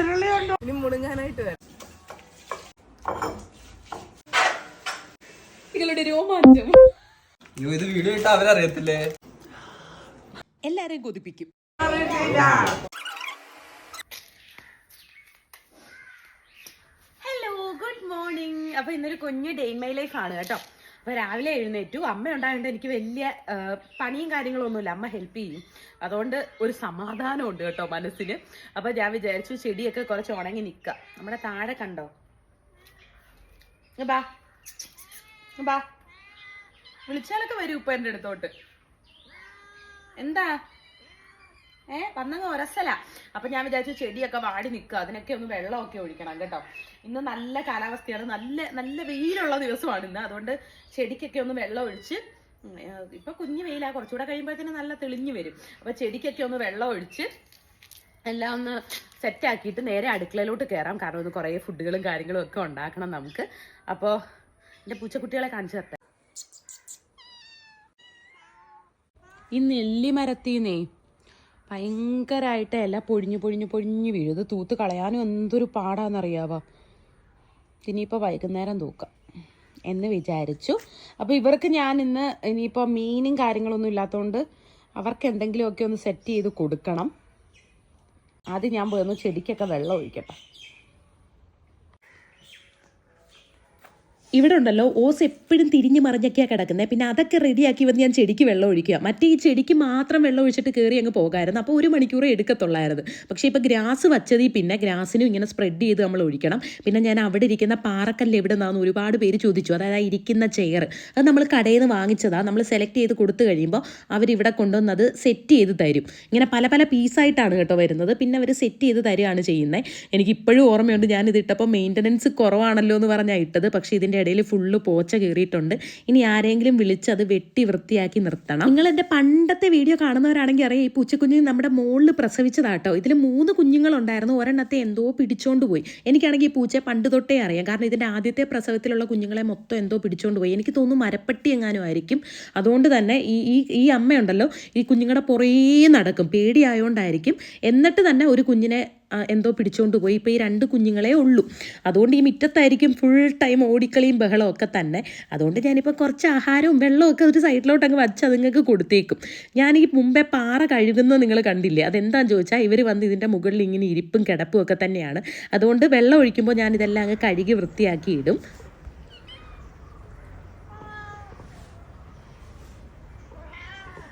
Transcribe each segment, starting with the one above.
ഉരുളിയുണ്ട് ഇനി മുണുങ്ങാനായിട്ട് വരാം. നിങ്ങളുടെ രോമാഞ്ചം. ഇത് വീഡിയോ ഇട്ട് അവരറിയത്തില്ലേ? എല്ലാരെയും കൊതിപ്പിക്കും. ഹലോ ഗുഡ് മോർണിംഗ് അപ്പൊ ഇന്നൊരു കുഞ്ഞു ഡേ മൈ ലൈഫ് ആണ് കേട്ടോ. അപ്പൊ രാവിലെ എഴുന്നേറ്റു. അമ്മ ഉണ്ടായതുകൊണ്ട് എനിക്ക് വലിയ പണിയും കാര്യങ്ങളൊന്നുമില്ല. അമ്മ ഹെൽപ്പ് ചെയ്യും. അതുകൊണ്ട് ഒരു സമാധാനം ഉണ്ട് കേട്ടോ മനസ്സിന്. അപ്പോൾ ഞാൻ വിചാരിച്ചു ചെടിയൊക്കെ കുറച്ച് ഉണങ്ങി നിൽക്കാം നമ്മുടെ താഴെ കണ്ടോ? ബാ. ബാ. വിളിച്ചാലൊക്കെ വരും ഇപ്പൊ എന്റെ അടുത്തോട്ട്. എന്താ? ഏ വന്നങ്ങ് ഒരസല. അപ്പൊ ഞാൻ വിചാരിച്ചു ചെടിയൊക്കെ വാടി നിൽക്കുക അതിനൊക്കെ ഒന്ന് വെള്ളമൊക്കെ ഒഴിക്കണം കേട്ടോ. ഇന്ന് നല്ല കാലാവസ്ഥയാണ്. നല്ല നല്ല വെയിലുള്ള ദിവസമാണ് ഇന്ന്. അതുകൊണ്ട് ചെടിക്കൊക്കെ ഒന്ന് വെള്ളം ഒഴിച്ച് ഇപ്പൊ കുഞ്ഞു വെയിലാ. കുറച്ചുകൂടെ കഴിയുമ്പോഴത്തേന് നല്ല തെളിഞ്ഞു വരും. അപ്പൊ ചെടിക്കൊക്കെ ഒന്ന് വെള്ളം ഒഴിച്ച് എല്ലാം ഒന്ന് സെറ്റ് ആക്കിയിട്ട് നേരെ അടുക്കളയിലോട്ട് കയറാം കാരണം ഒന്ന് കുറേ ഫുഡുകളും കാര്യങ്ങളും ഒക്കെ ഉണ്ടാക്കണം നമുക്ക്. അപ്പോൾ എന്റെ പൂച്ചക്കുട്ടികളെ കാണിച്ചു തരട്ടെ. ഈ നെല്ലിമരത്തീന്നേ ഭയങ്കരമായിട്ട് എല്ലാം പൊഴിഞ്ഞു പൊഴിഞ്ഞു പൊഴിഞ്ഞു വീഴും. ഇത് തൂത്ത് കളയാനും എന്തൊരു പാടാന്നറിയാവോ? ഇനിയിപ്പോൾ വൈകുന്നേരം തൂക്കാം എന്ന് വിചാരിച്ചു. അപ്പോൾ ഇവർക്ക് ഞാൻ ഇന്ന് ഇനിയിപ്പോൾ മീനും കാര്യങ്ങളൊന്നും ഇല്ലാത്തതുകൊണ്ട് അവർക്ക് എന്തെങ്കിലുമൊക്കെ ഒന്ന് സെറ്റ് ചെയ്ത് കൊടുക്കണം. ആദ്യം ഞാൻ പോയൊന്ന് ചെടിക്കൊക്കെ വെള്ളം ഒഴിക്കട്ടെ. ഇവിടെ ഉണ്ടല്ലോ ഓസ് എപ്പോഴും തിരിഞ്ഞ് മറിഞ്ഞൊക്കെയാണ് കിടക്കുന്നത് പിന്നെ അതൊക്കെ റെഡിയാക്കി വന്ന് ഞാൻ ചെടിക്ക് വെള്ളം ഒഴിക്കുക. മറ്റേ ഈ ചെടിക്ക് മാത്രം വെള്ളം ഒഴിച്ചിട്ട് കയറി അങ്ങ് പോകാമായിരുന്നു അപ്പോൾ ഒരു മണിക്കൂറേ എടുക്കത്തുള്ളായിരുന്നു. പക്ഷേ ഇപ്പോൾ ഗ്രാസ് വച്ചതിൽ പിന്നെ ഗ്രാസിനും ഇങ്ങനെ സ്പ്രെഡ് ചെയ്ത് നമ്മൾ ഒഴിക്കണം. പിന്നെ ഞാൻ അവിടെ ഇരിക്കുന്ന പാറക്കല്ല് എവിടെ നിന്നാന്ന് ഒരുപാട് പേര് ചോദിച്ചു. അതായത് ആ ഇരിക്കുന്ന ചെയർ അത് നമ്മൾ കടയിൽ നിന്ന് വാങ്ങിച്ചതാണ് നമ്മൾ സെലക്ട് ചെയ്ത് കൊടുത്തു കഴിയുമ്പോൾ അവരിവിടെ കൊണ്ടുവന്നത് സെറ്റ് ചെയ്ത് തരും. ഇങ്ങനെ പല പല പീസായിട്ടാണ് കേട്ടോ വരുന്നത്. പിന്നെ അവർ സെറ്റ് ചെയ്ത് തരികയാണ് ചെയ്യുന്നത് എനിക്കിപ്പോഴും ഓർമ്മയുണ്ട്. ഇട്ടപ്പോൾ മെയിന്റനൻസ് കുറവാണല്ലോ എന്ന് പറഞ്ഞാൽ ഇട്ടത്. പക്ഷേ ഇതിന്റെ ഇടയിൽ ഫുള്ള് പോച്ച കയറിയിട്ടുണ്ട് ഇനി ആരെങ്കിലും വിളിച്ച് അത് വെട്ടി വൃത്തിയാക്കി നിർത്തണം. നിങ്ങൾ എന്റെ പണ്ടത്തെ വീഡിയോ കാണുന്നവരാണെങ്കിൽ അറിയാം ഈ പൂച്ചക്കുഞ്ഞ് നമ്മുടെ മുകളിൽ പ്രസവിച്ചതാട്ടോ. ഇതിൽ മൂന്ന് കുഞ്ഞുങ്ങളുണ്ടായിരുന്നു. ഒരെണ്ണത്തെ എന്തോ പിടിച്ചോണ്ട് പോയി. എനിക്കാണെങ്കിൽ ഈ പൂച്ചയെ പണ്ട് തൊട്ടേ അറിയാം. കാരണം ഇതിന്റെ ആദ്യത്തെ പ്രസവത്തിലുള്ള കുഞ്ഞുങ്ങളെ മൊത്തം എന്തോ പിടിച്ചോണ്ട് പോയി. എനിക്ക് തോന്നുന്നു മരപ്പെട്ടി എങ്ങാനും ആയിരിക്കും. അതുകൊണ്ട് തന്നെ ഈ ഈ ഈ അമ്മയുണ്ടല്ലോ ഈ കുഞ്ഞുങ്ങളുടെ പുറേ നടക്കും. പേടിയായോണ്ടായിരിക്കും. എന്നിട്ട് തന്നെ ഒരു കുഞ്ഞിനെ എന്തോ പിടിച്ചുകൊണ്ട് പോയി. ഇപ്പോൾ ഈ രണ്ട് കുഞ്ഞുങ്ങളെ ഉള്ളൂ. അതുകൊണ്ട് ഈ മിറ്റത്തായിരിക്കും ഫുൾ ടൈം ഓടിക്കളിയും ബഹളവും ഒക്കെ തന്നെ. അതുകൊണ്ട് ഞാനിപ്പോൾ കുറച്ച് ആഹാരവും വെള്ളവും ഒക്കെ ഒരു സൈഡിലോട്ട് അങ്ങ് വച്ച് അതുങ്ങൾക്ക് കൊടുത്തേക്കും. ഞാൻ ഈ മുമ്പേ പാറ കഴുകുന്നത് നിങ്ങൾ കണ്ടില്ലേ? അതെന്താണെന്ന് ചോദിച്ചാൽ ഇവർ വന്ന് ഇതിന്റെ മുകളിൽ ഇങ്ങനെ ഇരിപ്പും കിടപ്പും ഒക്കെ തന്നെയാണ്. അതുകൊണ്ട് വെള്ളം ഒഴിക്കുമ്പോൾ ഞാനിതെല്ലാം അങ്ങ് കഴുകി വൃത്തിയാക്കി ഇടും.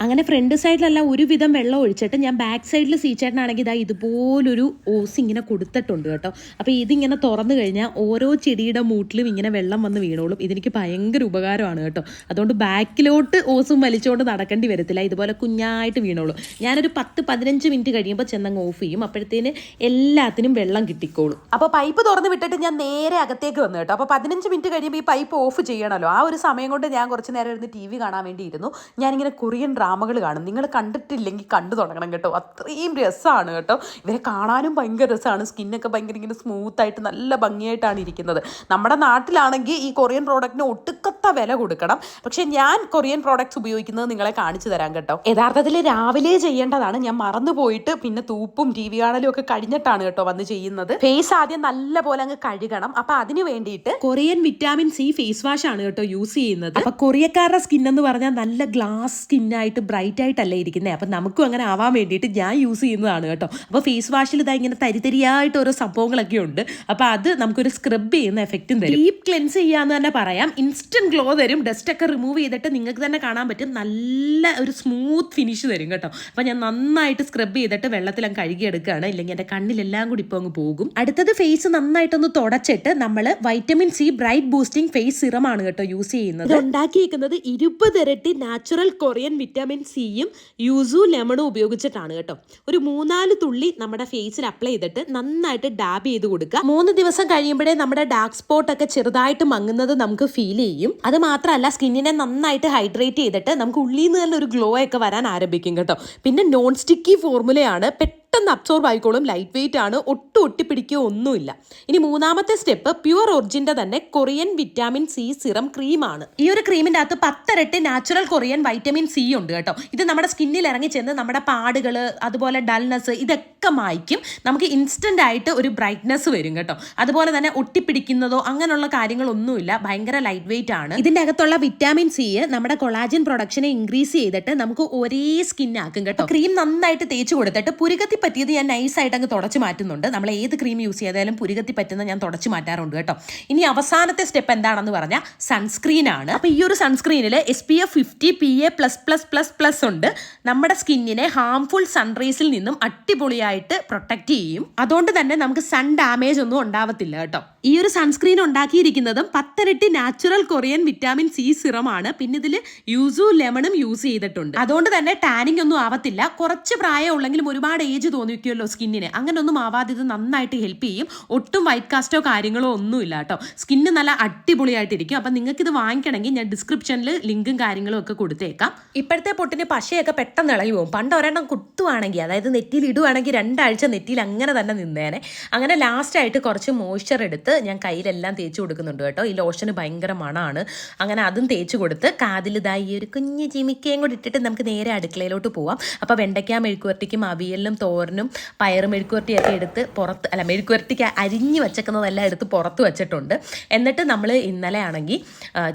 അങ്ങനെ ഫ്രണ്ട് സൈഡിലല്ല ഒരുവിധം വെള്ളം ഒഴിച്ചിട്ട് ഞാൻ ബാക്ക് സൈഡിൽ സീച്ചേട്ടനാണെങ്കിൽ ഇതാ ഇതുപോലൊരു ഓസ് ഇങ്ങനെ കൊടുത്തിട്ടുണ്ട് കേട്ടോ. അപ്പോൾ ഇതിങ്ങനെ തുറന്നു കഴിഞ്ഞാൽ ഓരോ ചെടിയുടെ മൂട്ടിലും ഇങ്ങനെ വെള്ളം വന്ന് വീണോളും. ഇതെനിക്ക് ഭയങ്കര ഉപകാരമാണ് കേട്ടോ. അതുകൊണ്ട് ബാക്കിലോട്ട് ഓസും വലിച്ചുകൊണ്ട് നടക്കേണ്ടി വരത്തില്ല. ഇതുപോലെ കുഞ്ഞായിട്ട് വീണോളും. ഞാനൊരു പത്ത് പതിനഞ്ച് മിനിറ്റ് കഴിയുമ്പോൾ ചെന്നങ്ങ് ഓഫ് ചെയ്യും. അപ്പോഴത്തേന് എല്ലാത്തിനും വെള്ളം കിട്ടിക്കോളും. അപ്പോൾ പൈപ്പ് തുറന്ന് വിട്ടിട്ട് ഞാൻ നേരെ അകത്തേക്ക് വന്നു കേട്ടോ. അപ്പോൾ പതിനഞ്ച് മിനിറ്റ് കഴിയുമ്പോൾ ഈ പൈപ്പ് ഓഫ് ചെയ്യണമല്ലോ ആ ഒരു സമയം കൊണ്ട് ഞാൻ കുറച്ച് നേരം ഇരുന്ന് ടി വി കാണാൻ വേണ്ടി ഇരുന്നു ഞാനിങ്ങനെ കൊറിയൻ ഡ്രാമകൾ കാണും. നിങ്ങൾ കണ്ടിട്ടില്ലെങ്കിൽ കണ്ടു തുടങ്ങണം കേട്ടോ. അത്രയും രസമാണ് കേട്ടോ. ഇവരെ കാണാനും ഭയങ്കര രസമാണ് സ്കിന്നൊക്കെ ഭയങ്കര ഇങ്ങനെ സ്മൂത്തായിട്ട് നല്ല ഭംഗിയായിട്ടാണ് ഇരിക്കുന്നത്. നമ്മുടെ നാട്ടിലാണെങ്കിൽ ഈ കൊറിയൻ പ്രോഡക്റ്റിന് ഒട്ടുക്കത്ത വില കൊടുക്കണം. പക്ഷേ ഞാൻ കൊറിയൻ പ്രോഡക്റ്റ്സ് ഉപയോഗിക്കുന്നത് നിങ്ങളെ കാണിച്ചു തരാം കേട്ടോ. യഥാർത്ഥത്തിൽ രാവിലെ ചെയ്യേണ്ടതാണ്. ഞാൻ മറന്നു പോയിട്ട് പിന്നെ തൂപ്പും ടി വി കാണലും ഒക്കെ കഴിഞ്ഞിട്ടാണ് കേട്ടോ വന്ന് ചെയ്യുന്നത്. ഫേസ് ആദ്യം നല്ല പോലെ അങ്ങ് കഴുകണം. അപ്പൊ അതിന് വേണ്ടിയിട്ട് Korean vitamin C face wash ആണ് കേട്ടോ യൂസ് ചെയ്യുന്നത്. അപ്പൊ കൊറിയക്കാരുടെ സ്കിൻ എന്ന് പറഞ്ഞാൽ നല്ല ഗ്ലാസ് സ്കിന്നായിട്ട് ബ്രൈറ്റ് ആയിട്ടല്ലേ ഇരിക്കുന്നത് അപ്പം നമുക്കും അങ്ങനെ ആവാൻ വേണ്ടിയിട്ട് ഞാൻ യൂസ് ചെയ്യുന്നതാണ് കേട്ടോ. അപ്പോൾ ഫേസ് വാഷിൽ ഇതാ ഇങ്ങനെ തരിതരിയായിട്ട് ഓരോ സംഭവങ്ങളൊക്കെ ഉണ്ട്. അപ്പോൾ അത് നമുക്കൊരു സ്ക്രബ് ചെയ്യുന്ന എഫക്റ്റും തരും. ഡീപ്പ് ക്ലെൻസ് ചെയ്യാന്ന് തന്നെ പറയാം. ഇൻസ്റ്റന്റ് ഗ്ലോ തരും. ഡസ്റ്റ് ഒക്കെ റിമൂവ് ചെയ്തിട്ട് നിങ്ങൾക്ക് തന്നെ കാണാൻ പറ്റും. നല്ല ഒരു സ്മൂത്ത് ഫിനിഷ് തരും കേട്ടോ. അപ്പോൾ ഞാൻ നന്നായിട്ട് സ്ക്രബ് ചെയ്തിട്ട് വെള്ളത്തിൽ അങ്ങ് കഴുകിയെടുക്കുകയാണ്. ഇല്ലെങ്കിൽ എന്റെ കണ്ണിലെല്ലാം കൂടി ഇപ്പോൾ അങ്ങ് പോകും. അടുത്തത് ഫേസ് നന്നായിട്ടൊന്ന് തുടച്ചിട്ട് നമ്മൾ vitamin C bright boosting face serum ആണ് കേട്ടോ യൂസ് ചെയ്യുന്നത്. ഉണ്ടാക്കിയിരിക്കുന്നത് ഇരുപത് ഇരട്ടി നാച്ചുറൽ കൊറിയൻ വിറ്റാമിൻ സിയും യൂസു ലെമണും ഉപയോഗിച്ചിട്ടാണ് കേട്ടോ. ഒരു മൂന്നാൽ തുള്ളി നമ്മുടെ ഫേസിൽ അപ്ലൈ ചെയ്തിട്ട് നന്നായിട്ട് ഡാബ് ചെയ്ത് കൊടുക്കുക. മൂന്ന് ദിവസം കഴിയുമ്പോഴേ നമ്മുടെ ഡാർക്ക് സ്പോട്ട് ഒക്കെ ചെറുതായിട്ട് മങ്ങുന്നത് നമുക്ക് ഫീൽ ചെയ്യും. അത് മാത്രമല്ല സ്കിന്നിനെ നന്നായിട്ട് ഹൈഡ്രേറ്റ് ചെയ്തിട്ട് നമുക്ക് ഉള്ളിൽ നിന്ന് തന്നെ ഒരു ഗ്ലോ ഒക്കെ വരാൻ ആരംഭിക്കും കേട്ടോ. പിന്നെ നോൺ സ്റ്റിക്കി ഫോർമുലയാണ് പെട്ടെന്ന് അബ്സോർബ് ആയിക്കോളും. ലൈറ്റ് വെയിറ്റ് ആണ്. ഒട്ടും ഒട്ടിപ്പിടിക്കുകയോ ഒന്നുമില്ല. ഇനി മൂന്നാമത്തെ സ്റ്റെപ്പ് പ്യുവർ ഒറിജിന്റെ തന്നെ കൊറിയൻ വിറ്റാമിൻ സി സിറം ക്രീമാണ് ഈ ഒരു ക്രീമിന്റെ അകത്ത് പത്തരട്ടി നാച്ചുറൽ കൊറിയൻ വൈറ്റമിൻ സി ഉണ്ട് കേട്ടോ. ഇത് നമ്മുടെ സ്കിന്നിൽ ഇറങ്ങി ചെന്ന് നമ്മുടെ പാടുകൾ അതുപോലെ ഡൾനെസ് ഇതൊക്കെ മായ്ക്കും. നമുക്ക് ഇൻസ്റ്റന്റ് ആയിട്ട് ഒരു ബ്രൈറ്റ്നെസ് വരും കേട്ടോ. അതുപോലെ തന്നെ ഒട്ടിപ്പിടിക്കുന്നതോ അങ്ങനെയുള്ള കാര്യങ്ങളൊന്നുമില്ല. ഭയങ്കര ലൈറ്റ് വെയിറ്റ് ആണ്. ഇതിന്റെ അകത്തുള്ള വിറ്റാമിൻ സി നമ്മുടെ കൊളാജിൻ പ്രൊഡക്ഷനെ ഇൻക്രീസ് ചെയ്തിട്ട് നമുക്ക് ഒരേ സ്കിന്നാക്കും കേട്ടോ. ക്രീം നന്നായിട്ട് തേച്ച് കൊടുത്തിട്ട് പുരുകത്തി പറ്റിയത് ഞാൻ നൈസായിട്ട് അങ്ങ് തുടച്ച് മാറ്റുന്നുണ്ട്. നമ്മൾ ഏത് ക്രീം യൂസ് ചെയ്താലും പുരുകത്തി പറ്റുന്ന ഞാൻ തുടച്ച് മാറ്റാറുണ്ട് കേട്ടോ. ഇനി അവസാനത്തെ സ്റ്റെപ്പ് എന്താണെന്ന് പറഞ്ഞാൽ സൺസ്ക്രീൻ ആണ്. അപ്പോൾ ഈ ഒരു സൺസ്ക്രീനിൽ S P F fifty P A plus plus plus plus ഉണ്ട്. നമ്മുടെ സ്കിന്നിനെ ഹാംഫുൾ സൺറൈസിൽ നിന്നും അടിപൊളിയായിട്ട് പ്രൊട്ടക്റ്റ് ചെയ്യും. അതുകൊണ്ട് തന്നെ നമുക്ക് സൺ ഡാമേജ് ഒന്നും ഉണ്ടാവത്തില്ല കേട്ടോ. ഈ ഒരു സൺസ്ക്രീൻ ഉണ്ടാക്കിയിരിക്കുന്നതും പത്തരട്ടി നാച്ചുറൽ കൊറിയൻ വിറ്റാമിൻ സി സിറമാണ് പിന്നെ ഇതിൽ യൂസു ലെമണും യൂസ് ചെയ്തിട്ടുണ്ട്. അതുകൊണ്ട് തന്നെ ടാനിങ് ഒന്നും ആവത്തില്ല. കുറച്ച് പ്രായമുള്ളെങ്കിലും ഒരുപാട് ഏജ് തോന്നിക്കുമല്ലോ സ്കിന്നിന്. അങ്ങനെ ഒന്നും ആവാതെ ഇത് നന്നായിട്ട് ഹെൽപ്പ് ചെയ്യും. ഒട്ടും വൈറ്റ് കാസ്റ്റോ കാര്യങ്ങളോ ഒന്നുമില്ല കേട്ടോ. സ്കിന്ന് നല്ല അടിപൊളിയായിട്ടിരിക്കും. അപ്പം നിങ്ങൾക്ക് ഇത് വാങ്ങിക്കണമെങ്കിൽ ഞാൻ ഡിസ്ക്രിപ്ഷനിൽ ലിങ്കും കാര്യങ്ങളും ഒക്കെ കൊടുത്തേക്കാം. ഇപ്പോഴത്തെ പൊട്ടിന് പശയൊക്കെ പെട്ടെന്ന് ഇളകി പോകും. പണ്ട് ഒരെണ്ണം കുത്തുവാണെങ്കിൽ അതായത് നെറ്റിയിൽ ഇടുവാണെങ്കിൽ രണ്ടാഴ്ച നെറ്റിയിൽ അങ്ങനെ തന്നെ നിന്നേനെ. അങ്ങനെ ലാസ്റ്റായിട്ട് കുറച്ച് മോയ്സ്ചർ എടുത്ത് ഞാൻ കയ്യിലെല്ലാം തേച്ച് കൊടുക്കുന്നുണ്ട് കേട്ടോ. ഈ ലോഷന് ഭയങ്കര മണമാണ് അങ്ങനെ അതും തേച്ച് കൊടുത്ത് കാതിൽ ഇതായി ഒരു കുഞ്ഞ് ജിമിക്കയും കൂടി ഇട്ടിട്ട് നമുക്ക് നേരെ അടുക്കളയിലോട്ട് പോവാം. അപ്പോൾ വെണ്ടയ്ക്ക മെഴുക്കുവരട്ടിക്കും അവിയലിനും തോരനും പയറ് മെഴുക്കുവരട്ടിയൊക്കെ എടുത്ത് പുറത്ത് അല്ല മെഴുക്കുവരട്ടിക്ക് അരിഞ്ഞ് വെച്ചേക്കുന്നതെല്ലാം എടുത്ത് പുറത്ത് വെച്ചിട്ടുണ്ട്. എന്നിട്ട് നമ്മൾ ഇന്നലെ ആണെങ്കിൽ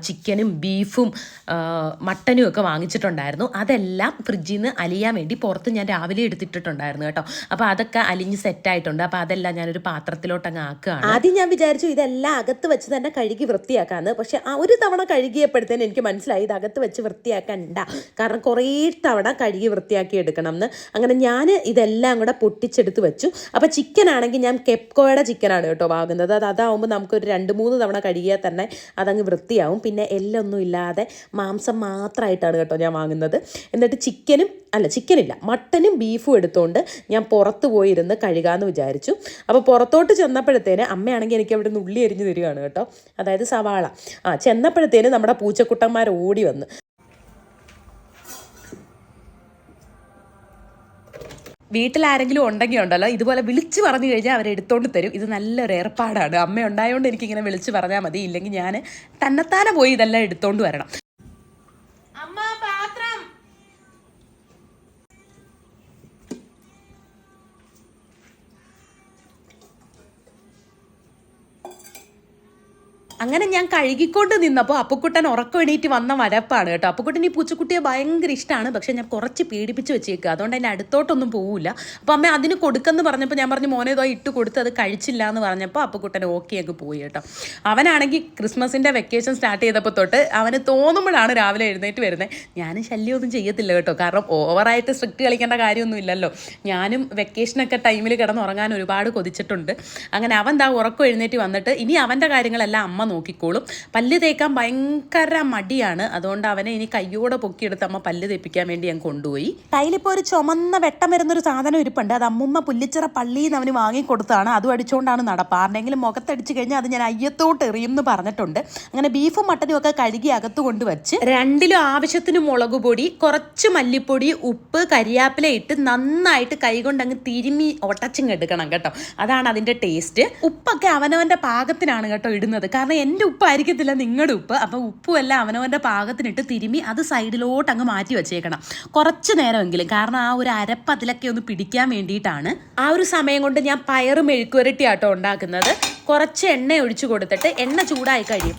ചിക്കനും ബീഫും മട്ടനും ഒക്കെ വാങ്ങിച്ചിട്ടുണ്ടായിരുന്നു. അതെല്ലാം ഫ്രിഡ്ജിൽ നിന്ന് അലിയാൻ വേണ്ടി പുറത്ത് ഞാൻ രാവിലെ എടുത്തിട്ടിട്ടുണ്ടായിരുന്നു കേട്ടോ. അപ്പോൾ അതൊക്കെ അലിഞ്ഞ് സെറ്റായിട്ടുണ്ട്. അപ്പോൾ അതെല്ലാം ഞാനൊരു പാത്രത്തിലോട്ട് അങ്ങ് ആക്കുകയാണ്. ആദ്യം ഞാൻ വിചാരിച്ചു ഇതെല്ലാം അകത്ത് വെച്ച് തന്നെ കഴുകി വൃത്തിയാക്കാന്ന്. പക്ഷെ ആ ഒരു തവണ കഴുകിയപ്പോഴത്തേന് എനിക്ക് മനസ്സിലായി ഇത് അകത്ത് വെച്ച് വൃത്തിയാക്കണ്ട. കാരണം കുറേ തവണ കഴുകി വൃത്തിയാക്കി എടുക്കണം എന്ന് അങ്ങനെ ഞാൻ ഇതെല്ലാം കൂടെ പൊട്ടിച്ചെടുത്ത് വെച്ചു. അപ്പോൾ ചിക്കൻ ആണെങ്കിൽ ഞാൻ കെപ്കോയുടെ ചിക്കനാണ് കേട്ടോ വാങ്ങുന്നത്. അത് അതാവുമ്പോൾ നമുക്കൊരു രണ്ട് മൂന്ന് തവണ കഴുകിയാൽ തന്നെ അതങ്ങ് വൃത്തിയാവും. പിന്നെ എല്ലൊന്നും ഇല്ലാതെ മാംസം മാത്രമായിട്ടാണ് കേട്ടോ ഞാൻ വാങ്ങുന്നത്. എന്നിട്ട് ചിക്കനും അല്ല ചിക്കനില്ല മട്ടനും ബീഫും എടുത്തുകൊണ്ട് ഞാൻ പുറത്ത് പോയിരുന്ന് കഴുകാമെന്ന് വിചാരിച്ചു. അപ്പോൾ പുറത്തോട്ട് ചെന്നപ്പോഴത്തേന് അമ്മയാണെങ്കിൽ എനിക്ക് അവിടെ നിന്ന് ഉള്ളി എരിഞ്ഞ് തരികയാണ് കേട്ടോ. അതായത് സവാള. ആ ചെന്നപ്പോഴത്തേന് നമ്മുടെ പൂച്ചക്കുട്ടന്മാർ ഓടി വന്ന്. വീട്ടിൽ ആരെങ്കിലും ഉണ്ടെങ്കിൽ ഉണ്ടല്ലോ ഇതുപോലെ വിളിച്ചു പറഞ്ഞു കഴിഞ്ഞാൽ അവർ എടുത്തോണ്ട് തരും. ഇത് നല്ലൊരു ഏർപ്പാടാണ്. അമ്മ ഉണ്ടായതുകൊണ്ട് എനിക്കിങ്ങനെ വിളിച്ച് പറഞ്ഞാൽ മതി. ഇല്ലെങ്കിൽ ഞാൻ തന്നെത്താനെ പോയി ഇതെല്ലാം എടുത്തോണ്ട് വരണം. അങ്ങനെ ഞാൻ കഴുകിക്കൊണ്ട് നിന്നപ്പോൾ അപ്പുക്കുട്ടൻ ഉറക്കം എണീറ്റ് വന്ന വരപ്പാണ് കേട്ടോ. അപ്പുക്കുട്ടൻ ഈ പൂച്ചക്കുട്ടിയെ ഭയങ്കര ഇഷ്ടമാണ് പക്ഷെ ഞാൻ കുറച്ച് പീഡിപ്പിച്ച് വെച്ചേക്കുക അതുകൊണ്ട് അതിന്റെ അടുത്തോട്ടൊന്നും പോവില്ല അപ്പോൾ അമ്മ അതിന് കൊടുക്കെന്ന് പറഞ്ഞപ്പോൾ ഞാൻ പറഞ്ഞു മോനെ ഇതോ ഇട്ട് കൊടുത്ത് അത് കഴിച്ചില്ല എന്ന് പറഞ്ഞപ്പോൾ അപ്പുക്കുട്ടൻ ഓക്കെ അങ്ങ് പോയി കേട്ടോ. അവനാണെങ്കിൽ ക്രിസ്മസിന്റെ വെക്കേഷൻ സ്റ്റാർട്ട് ചെയ്തപ്പോൾ തൊട്ട് അവന് തോന്നുമ്പോഴാണ് രാവിലെ എഴുന്നേറ്റ് വരുന്നത് ഞാനും ശല്യമൊന്നും ചെയ്യത്തില്ല കേട്ടോ. കാരണം ഓവറായിട്ട് സ്ട്രിക്റ്റ് കളിക്കേണ്ട കാര്യമൊന്നും ഇല്ലല്ലോ. ഞാനും വെക്കേഷനൊക്കെ ടൈമിൽ കിടന്ന് ഉറങ്ങാൻ ഒരുപാട് കൊതിച്ചിട്ടുണ്ട്. അങ്ങനെ അവൻ ദാ ഉറക്കം എഴുന്നേറ്റ് വന്നിട്ട് ഇനി അവന്റെ കാര്യങ്ങളെല്ലാം അമ്മ നോക്കിക്കോളും. പല്ല് തേക്കാൻ ഭയങ്കര മടിയാണ്. അതുകൊണ്ട് അവനെ ഇനി കയ്യോടെ പൊക്കിയെടുത്ത് അമ്മ പല്ല് തേപ്പിക്കാൻ വേണ്ടി ഞാൻ കൊണ്ടുപോയി. കയ്യിലിപ്പോൾ ഒരു ചുമന്ന വെട്ടം വരുന്നൊരു സാധനം ഇരിപ്പുണ്ട്. അത് അമ്മുമ്മ പുല്ലിച്ചിറ പള്ളിയിൽ നിന്ന് അവന് വാങ്ങിക്കൊടുത്താണ് അതും അടിച്ചുകൊണ്ടാണ് നടപ്പ്. ആരുടെങ്കിലും മുഖത്തടിച്ച് കഴിഞ്ഞാൽ അത് ഞാൻ അയ്യത്തോട്ട് എറിയും എന്ന് പറഞ്ഞിട്ടുണ്ട്. അങ്ങനെ ബീഫും മട്ടനും ഒക്കെ കഴുകി അകത്ത് കൊണ്ടുവച്ച് രണ്ടിലും ആവശ്യത്തിന് മുളക് പൊടി കുറച്ച് മല്ലിപ്പൊടി ഉപ്പ് കരിയാപ്പില ഇട്ട് നന്നായിട്ട് കൈകൊണ്ട് അങ്ങ് തിരുമി ഒട്ടച്ചിങ് എടുക്കണം കേട്ടോ. അതാണ് അതിന്റെ ടേസ്റ്റ്. ഉപ്പൊക്കെ അവനവന്റെ പാകത്തിനാണ് കേട്ടോ ഇടുന്നത്. കാരണം എന്റെ ഉപ്പായിരിക്കത്തില്ല നിങ്ങളുടെ ഉപ്പ്. അപ്പോൾ ഉപ്പുമല്ല അവനവന്റെ പാകത്തിനിട്ട് തിരുമ്മി അത് സൈഡിലോട്ട് അങ്ങ് മാറ്റി വെച്ചേക്കണം. കുറച്ച് നേരമെങ്കിലും കാരണം ആ ഒരു അരപ്പ് അതിലൊക്കെ ഒന്ന് പിടിക്കാൻ വേണ്ടിയിട്ടാണ്. ആ ഒരു സമയം കൊണ്ട് ഞാൻ പയറ് മെഴുക്കുരട്ടി ആട്ടോ ഉണ്ടാക്കുന്നത്. കുറച്ച് എണ്ണ ഒഴിച്ചു കൊടുത്തിട്ട് എണ്ണ ചൂടായി കഴിയും.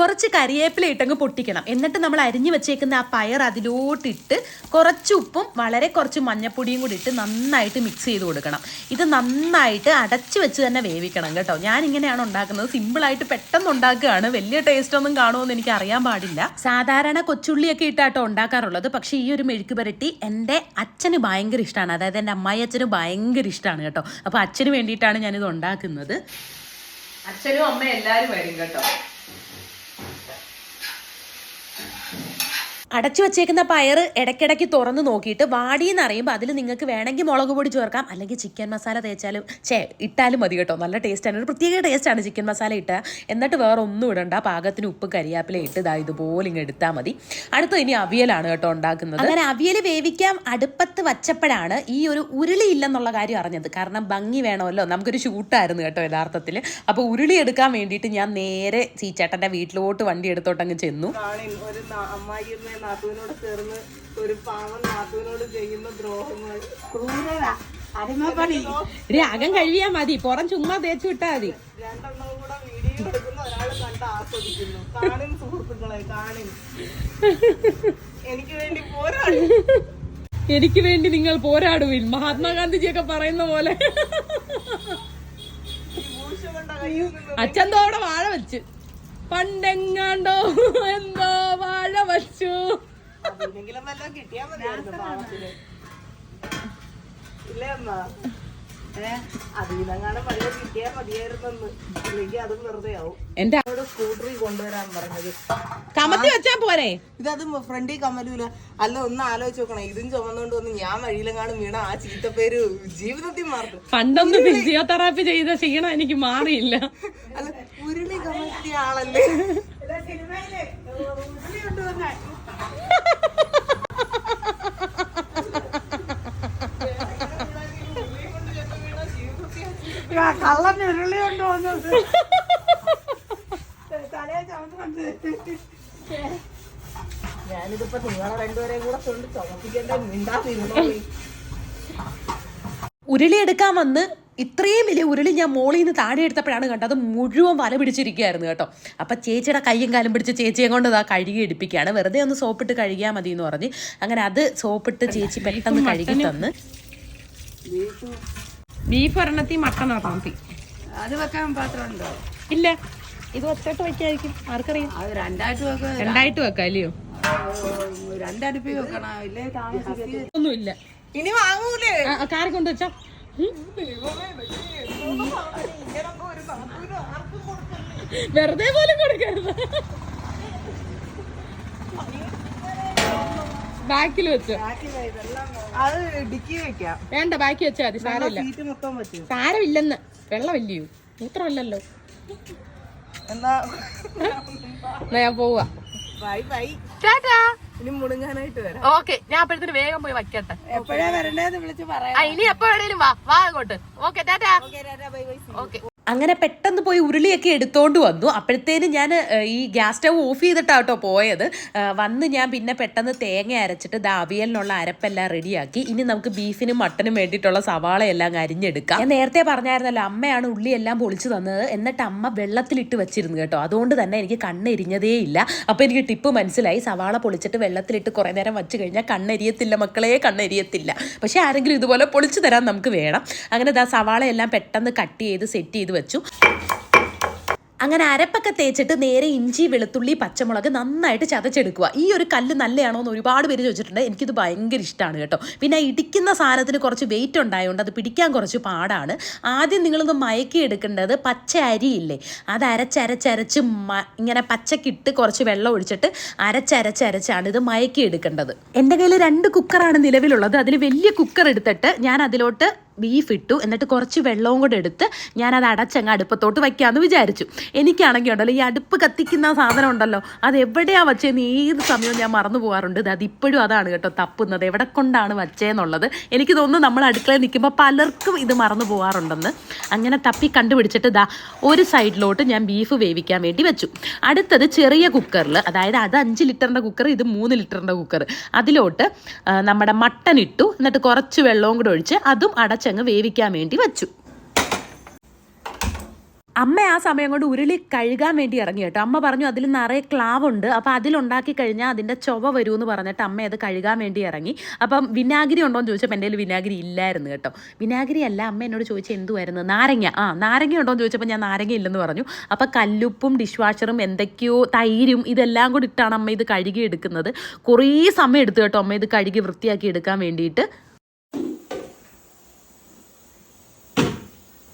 കുറച്ച് കരിവേപ്പില ഇട്ടങ്ങ് പൊട്ടിക്കണം. എന്നിട്ട് നമ്മൾ അരിഞ്ഞു വെച്ചേക്കുന്ന ആ പയർ അതിലോട്ടിട്ട് കുറച്ച് ഉപ്പും വളരെ കുറച്ച് മഞ്ഞപ്പൊടിയും കൂടി ഇട്ട് നന്നായിട്ട് മിക്സ് ചെയ്ത് കൊടുക്കണം. ഇത് നന്നായിട്ട് അടച്ചു വെച്ച് തന്നെ വേവിക്കണം കേട്ടോ. ഞാൻ ഇങ്ങനെയാണ് ഉണ്ടാക്കുന്നത് സിമ്പിളായിട്ട് പെട്ടെന്ന് ഉണ്ടാക്കുകയാണ്. വലിയ ടേസ്റ്റ് ഒന്നും കാണുമെന്ന് എനിക്ക് അറിയാൻ പാടില്ല. സാധാരണ കൊച്ചുള്ളിയൊക്കെ ഇട്ടാട്ടോ ഉണ്ടാക്കാറുള്ളത്. പക്ഷേ ഈ ഒരു മെഴുക്ക് പുരട്ടി എന്റെ അച്ഛന് ഭയങ്കര ഇഷ്ടമാണ് അതായത് എന്റെ അമ്മായി അച്ഛന് ഭയങ്കര ഇഷ്ടമാണ് കേട്ടോ. അപ്പോൾ അച്ഛന് വേണ്ടിയിട്ടാണ് ഞാനിത് ഉണ്ടാക്കുന്നത്. അച്ഛനും അമ്മയും എല്ലാവരും വരും കേട്ടോ. അടച്ചു വെച്ചേക്കുന്ന പയർ ഇടയ്ക്കിടയ്ക്ക് തുറന്ന് നോക്കിയിട്ട് വാടിയെന്ന് അറിയുമ്പോൾ അതിൽ നിങ്ങൾക്ക് വേണമെങ്കിൽ മുളക് പൊടി ചേർക്കാം. അല്ലെങ്കിൽ ചിക്കൻ മസാല തേച്ചാലും ചേ ഇട്ടാലും മതി കേട്ടോ. നല്ല ടേസ്റ്റാണ് ഒരു പ്രത്യേക ടേസ്റ്റാണ് ചിക്കൻ മസാല ഇട്ടുക എന്നിട്ട് വേറെ ഒന്നും ഇടണ്ട. പാകത്തിന് ഉപ്പ് കരിയാപ്പില ഇട്ട് ഇതാ ഇതുപോലെ ഇങ്ങ് എടുത്താൽ മതി. അടുത്ത ഇനി അവിയലാണ് കേട്ടോ ഉണ്ടാക്കുന്നത്. അങ്ങനെ അവിയൽ വേവിക്കാൻ അടുപ്പത്ത് വച്ചപ്പോഴാണ് ഈ ഒരു ഉരുളി ഇല്ലെന്നുള്ള കാര്യം അറിഞ്ഞത്. കാരണം ഭംഗി വേണമല്ലോ. നമുക്കൊരു ഷൂട്ടായിരുന്നു കേട്ടോ യഥാർത്ഥത്തിൽ അപ്പോൾ ഉരുളി എടുക്കാൻ വേണ്ടിയിട്ട് ഞാൻ നേരെ ചീച്ചേട്ടന്റെ വീട്ടിലോട്ട് വണ്ടി എടുത്തോട്ടങ്ങ് ചെന്നു. ഒരു നാ- നാത്തൂനോട് ചേർന്ന് ഒരു പാവം നാത്തുവിനോട് ചെയ്യുന്ന ദ്രോഹങ്ങൾ. ക്രൂരത അടിമപ്പണി ഒരു അകം കഴിയാ മതി. പുറം ചുമ്മാ തേച്ചു വിട്ടാ മതി. രണ്ടെണ്ണം കൂടെ വീഡിയോ എടുക്കുന്ന ഒരാൾ കണ്ട് ആസ്വദിക്കുന്നു. കാണിൻ സുഹൃത്തുക്കളെ എനിക്ക് വേണ്ടി പോരാടി. എനിക്ക് വേണ്ടി നിങ്ങൾ പോരാടുവിൻ. മഹാത്മാഗാന്ധിജിയൊക്കെ പറയുന്ന പോലെ. അച്ഛൻ തോടെ വാഴ വെച്ച് പണ്ടെങ്ങാണ്ടോ എന്തോ വാഴ വച്ചു. കിട്ടിയാ മതി അതിനെങ്ങാനും വല്ലതും കിട്ടിയാ മതിയായിരുന്നെന്ന്. ഇല്ലെങ്കിൽ അതും വെറുതെ ആവും. എന്റെ അവിടെ സ്കൂട്ടറിൽ കൊണ്ടുവരാൻ പറഞ്ഞത്. കമത്തി വെച്ചാ പോരെ? ഇതത് ഫ്രണ്ടിൽ കമലൂല. അല്ല ഒന്ന് ആലോചിച്ച് നോക്കണം. ഇതും ചുമന്നുകൊണ്ട് വന്ന് ഞാൻ വഴിയിലെങ്ങാനും വീണ ആ ചീത്തപ്പേര് ജീവിതത്തിൽ മാറും പണ്ടൊന്ന് ഫിസിയോതെറാപ്പി ചെയ്ത ക്ഷീണം എനിക്ക് മാറിയില്ല. അല്ല ഉരുളി കമത്തിയ ആളല്ലേ? കള്ളന് ഉരുളി കൊണ്ട് വന്നത്. ഞാനിതിപ്പോ നിങ്ങളെ രണ്ടുപേരെയും കൂടെ കൊണ്ട് ചുമപ്പിക്കേണ്ട മിണ്ടാതിരുന്നോ ഉരുളി എടുക്കാൻ വന്ന് ഇത്രയും വലിയ ഉരുളി ഞാൻ മോളിൽ നിന്ന് താഴെ എടുത്തപ്പോഴാണ് കണ്ടത്. മുഴുവൻ വല പിടിച്ചിരിക്കുകയായിരുന്നു കേട്ടോ. അപ്പം ചേച്ചിയുടെ കയ്യും കാലും പിടിച്ച് ചേച്ചിയെ കൊണ്ട് ഇതാ കഴുകി എടുപ്പിക്കുകയാണ്. വെറുതെ ഒന്ന് സോപ്പിട്ട് കഴുകിയാൽ മതി എന്ന് പറഞ്ഞ്. അങ്ങനെ അത് സോപ്പിട്ട് ചേച്ചി പെട്ടെന്ന് കഴുകി തന്ന്. ബീഫ് ഒരെണ്ണത്തി മട്ടൺ ഒരെണ്ണത്തി അത് വെക്കാൻ പാത്രമുണ്ടോ? ഇല്ല. ഇത് ഒറ്റ വെക്കായിരിക്കും. ആർക്കറിയാം? അത് രണ്ടായിട്ട് വെക്കാം. രണ്ടായിട്ട് വെക്കാം അല്ലയോ? രണ്ടടുപ്പി വെക്കണം? ഇല്ലേ? ഒന്നുമില്ല. ഇനി വാങ്ങൂലേ? കാറി കൊണ്ടുവച്ചോ. വെറുതെ പോലും കൊടുക്കരുത്. ബാക്കിൽ വെച്ച്. അത് ഡിക്കി വെക്കാം. വേണ്ട ബാക്കി വെച്ചാൽ മതി. സാരമില്ല. സാരമില്ലെന്ന്. വെള്ളമില്ലയോ? മൂത്രമല്ലല്ലോ. എന്നാ? ഞാൻ പോവാ. Bye bye. ടാറ്റാ. ഇനി മുടങ്ങാനായിട്ട് വരാം. ഓക്കെ ഞാൻ അപ്പോഴത്തേന് വേഗം പോയി വയ്ക്കട്ടെ. എപ്പോഴാ വരണ്ടേന്ന് വിളിച്ച് പറയാം. ഇനി എപ്പോ വേണേലും വാ. വാ അങ്ങോട്ട്. Okay tata. ഓക്കെ. അങ്ങനെ പെട്ടെന്ന് പോയി ഉരുളിയൊക്കെ എടുത്തോണ്ട് വന്നു. അപ്പോഴത്തേനും ഞാൻ ഈ ഗ്യാസ് സ്റ്റവ് ഓഫ് ചെയ്തിട്ടാണ് കേട്ടോ പോയത് വന്ന് ഞാൻ പിന്നെ പെട്ടെന്ന് തേങ്ങ അരച്ചിട്ട് ദാവിയലിനുള്ള അരപ്പെല്ലാം റെഡിയാക്കി. ഇനി നമുക്ക് ബീഫിനും മട്ടനും വേണ്ടിയിട്ടുള്ള സവാളയെല്ലാം അരിഞ്ഞെടുക്കാം ഞാൻ നേരത്തെ പറഞ്ഞായിരുന്നല്ലോ അമ്മയാണ് ഉള്ളിയെല്ലാം പൊളിച്ചു തന്നത്. എന്നിട്ട് അമ്മ വെള്ളത്തിലിട്ട് വെച്ചിരുന്നു കേട്ടോ. അതുകൊണ്ട് തന്നെ എനിക്ക് കണ്ണെരിഞ്ഞതേ ഇല്ല. അപ്പോൾ എനിക്ക് ടിപ്പ് മനസ്സിലായി. സവാള പൊളിച്ചിട്ട് വെള്ളത്തിലിട്ട് കുറേ നേരം വെച്ച് കഴിഞ്ഞാൽ കണ്ണെരിയത്തില്ല മക്കളെ കണ്ണെരിയത്തില്ല. പക്ഷേ ആരെങ്കിലും ഇതുപോലെ പൊളിച്ചു തരാൻ നമുക്ക് വേണം. അങ്ങനെ ദാ സവാളയെല്ലാം പെട്ടെന്ന് കട്ട് ചെയ്ത് സെറ്റ് ചെയ്ത് വെച്ചു. അങ്ങനെ അരപ്പൊക്കെ തേച്ചിട്ട് നേരെ ഇഞ്ചി വെളുത്തുള്ളി പച്ചമുളക് നന്നായിട്ട് ചതച്ചെടുക്കുക. ഈ ഒരു കല്ല് നല്ലതാണോ എന്ന് ഒരുപാട് പേര് ചോദിച്ചിട്ടുണ്ട്. എനിക്കിത് ഭയങ്കര ഇഷ്ടമാണ് കേട്ടോ. പിന്നെ ഇടിക്കുന്ന സാധനത്തിന് കുറച്ച് വെയിറ്റ് ഉണ്ടായതുകൊണ്ട് അത് പിടിക്കാൻ കുറച്ച് പാടാണ്. ആദ്യം നിങ്ങളൊന്ന് മയക്കി എടുക്കേണ്ടത് പച്ച അരിയില്ലേ അത് അരച്ചരച്ചരച്ച് മ ഇങ്ങനെ പച്ചക്കിട്ട് കുറച്ച് വെള്ളം ഒഴിച്ചിട്ട് അരച്ചരച്ചരച്ചാണ് ഇത് മയക്കി എടുക്കേണ്ടത്. എന്റെ കയ്യിൽ രണ്ട് കുക്കറാണ് നിലവിലുള്ളത്. അതിൽ വലിയ കുക്കർ എടുത്തിട്ട് ഞാൻ അതിലോട്ട് ബീഫ് ഇട്ടു. എന്നിട്ട് കുറച്ച് വെള്ളവും കൂടെ എടുത്ത് ഞാനത് അടച്ചങ്ങ് അടുപ്പത്തോട്ട് വയ്ക്കാമെന്ന് വിചാരിച്ചു. എനിക്കാണെങ്കിൽ ഉണ്ടല്ലോ ഈ അടുപ്പ് കത്തിക്കുന്ന സാധനം ഉണ്ടല്ലോ അത് എവിടെയാണ് വച്ചതെന്ന് ഏത് സമയവും ഞാൻ മറന്നു പോകാറുണ്ട്. ഇത് അതിപ്പോഴും അതാണ് കേട്ടോ തപ്പുന്നത്. എവിടെ കൊണ്ടാണ് വച്ചതെന്നുള്ളത് എനിക്ക് തോന്നുന്നു നമ്മൾ അടുക്കളയിൽ നിൽക്കുമ്പോൾ പലർക്കും ഇത് മറന്നു പോകാറുണ്ടെന്ന്. അങ്ങനെ തപ്പി കണ്ടുപിടിച്ചിട്ട് ദാ ഒരു സൈഡിലോട്ട് ഞാൻ ബീഫ് വേവിക്കാൻ വേണ്ടി വെച്ചു. അടുത്തത് ചെറിയ കുക്കറിൽ അതായത് അത് അഞ്ച് ലിറ്ററിന്റെ കുക്കർ ഇത് മൂന്ന് ലിറ്ററിന്റെ കുക്കർ അതിലോട്ട് നമ്മുടെ മട്ടൻ ഇട്ടു. എന്നിട്ട് കുറച്ച് വെള്ളവും കൂടെ ഒഴിച്ച് അതും അടച്ചങ്ങ് വേവിക്കാൻ വേണ്ടി വെച്ചു. അമ്മ ആ സമയം കൊണ്ട് ഉരുളി കഴുകാൻ വേണ്ടി ഇറങ്ങി കേട്ടോ. അമ്മ പറഞ്ഞു അതിൽ നിറയെ ക്ലാവുണ്ട്. അപ്പോൾ അതിലുണ്ടാക്കി കഴിഞ്ഞാൽ അതിന്റെ ചൊവ എന്ന് പറഞ്ഞിട്ട് അമ്മ അത് കഴുകാൻ വേണ്ടി ഇറങ്ങി. അപ്പം വിനാഗിരി ഉണ്ടോ എന്ന് ചോദിച്ചപ്പോൾ എന്റെ കയ്യിൽ വിനാഗിരി ഇല്ലായിരുന്നു കേട്ടോ. വിനാഗിരി അല്ല അമ്മ എന്നോട് ചോദിച്ചാൽ എന്തുമായിരുന്നു നാരങ്ങ. ആ നാരങ്ങ ഉണ്ടോ എന്ന് ചോദിച്ചപ്പോൾ ഞാൻ നാരങ്ങ ഇല്ലെന്ന് പറഞ്ഞു. അപ്പോൾ കല്ലുപ്പും ഡിഷ് വാഷറും എന്തൊക്കെയോ തൈരും ഇതെല്ലാം കൂടി ഇട്ടാണ് അമ്മ ഇത് കഴുകി എടുക്കുന്നത്. കുറേ സമയം എടുത്തു കേട്ടോ അമ്മ ഇത് കഴുകി വൃത്തിയാക്കി എടുക്കാൻ വേണ്ടിയിട്ട്.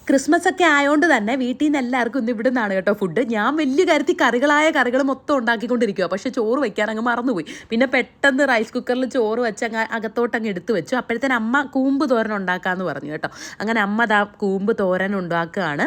ക്രിസ്മസ് ഒക്കെ ആയതുകൊണ്ട് തന്നെ വീട്ടിൽ നിന്ന് എല്ലാവർക്കും ഇന്ന് ഇവിടെ നിന്നാണ് കേട്ടോ ഫുഡ് ഞാൻ വലിയ കാര്യത്തിൽ കറികളായ കറികൾ മൊത്തം ഉണ്ടാക്കിക്കൊണ്ടിരിക്കുക പക്ഷേ ചോറ് വെക്കാൻ അങ്ങ് മറന്നുപോയി. പിന്നെ പെട്ടെന്ന് റൈസ് കുക്കറിൽ ചോറ് വെച്ച് അങ്ങ് അകത്തോട്ട് അങ്ങ് എടുത്തു വെച്ചു. അപ്പോഴത്തേന് അമ്മ കൂമ്പ് തോരൻ ഉണ്ടാക്കാമെന്ന് പറഞ്ഞു കേട്ടോ. അങ്ങനെ അമ്മ ദാ കൂമ്പ് തോരൻ ഉണ്ടാക്കുകയാണ്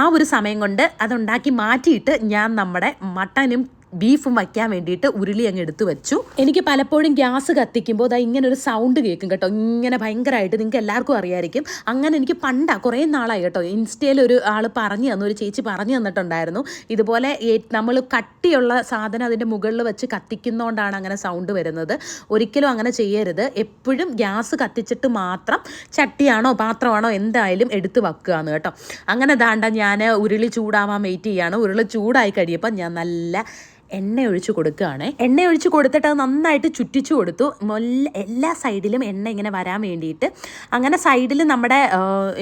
ആ ഒരു സമയം കൊണ്ട് അതുണ്ടാക്കി മാറ്റിയിട്ട് ഞാൻ നമ്മുടെ മട്ടനും ബീഫും വയ്ക്കാൻ വേണ്ടിയിട്ട് ഉരുളി അങ്ങ് എടുത്തു വെച്ചു. എനിക്ക് പലപ്പോഴും ഗ്യാസ് കത്തിക്കുമ്പോൾ അതാ ഇങ്ങനെ ഒരു സൗണ്ട് കേൾക്കും കേട്ടോ. ഇങ്ങനെ ഭയങ്കരമായിട്ട് നിങ്ങൾക്ക് എല്ലാവർക്കും അറിയായിരിക്കും. അങ്ങനെ എനിക്ക് പണ്ടാ കുറേ നാളായി കേട്ടോ. ഇൻസ്റ്റയിൽ ഒരു ആൾ പറഞ്ഞു തന്നു ഒരു ചേച്ചി പറഞ്ഞു തന്നിട്ടുണ്ടായിരുന്നു. ഇതുപോലെ നമ്മൾ കട്ടിയുള്ള സാധനം അതിന്റെ മുകളിൽ വെച്ച് കത്തിക്കുന്നതുകൊണ്ടാണ് അങ്ങനെ സൗണ്ട് വരുന്നത്. ഒരിക്കലും അങ്ങനെ ചെയ്യരുത്. എപ്പോഴും ഗ്യാസ് കത്തിച്ചിട്ട് മാത്രം ചട്ടിയാണോ പാത്രമാണോ എന്തായാലും എടുത്ത് വെക്കുക എന്ന് കേട്ടോ. അങ്ങനെ ദാണ്ട ഞാൻ ഉരുളി ചൂടാവാൻ വെയിറ്റ് ചെയ്യാണ്. ഉരുളി ചൂടായി കഴിയുമ്പോൾ ഞാൻ നല്ല എണ്ണ ഒഴിച്ച് കൊടുക്കുകയാണ്. എണ്ണ ഒഴിച്ച് കൊടുത്തിട്ട് അത് നന്നായിട്ട് ചുറ്റിച്ചു കൊടുത്തു. എല്ലാ സൈഡിലും എണ്ണ ഇങ്ങനെ വരാൻ വേണ്ടിയിട്ട്. അങ്ങനെ സൈഡിൽ നമ്മുടെ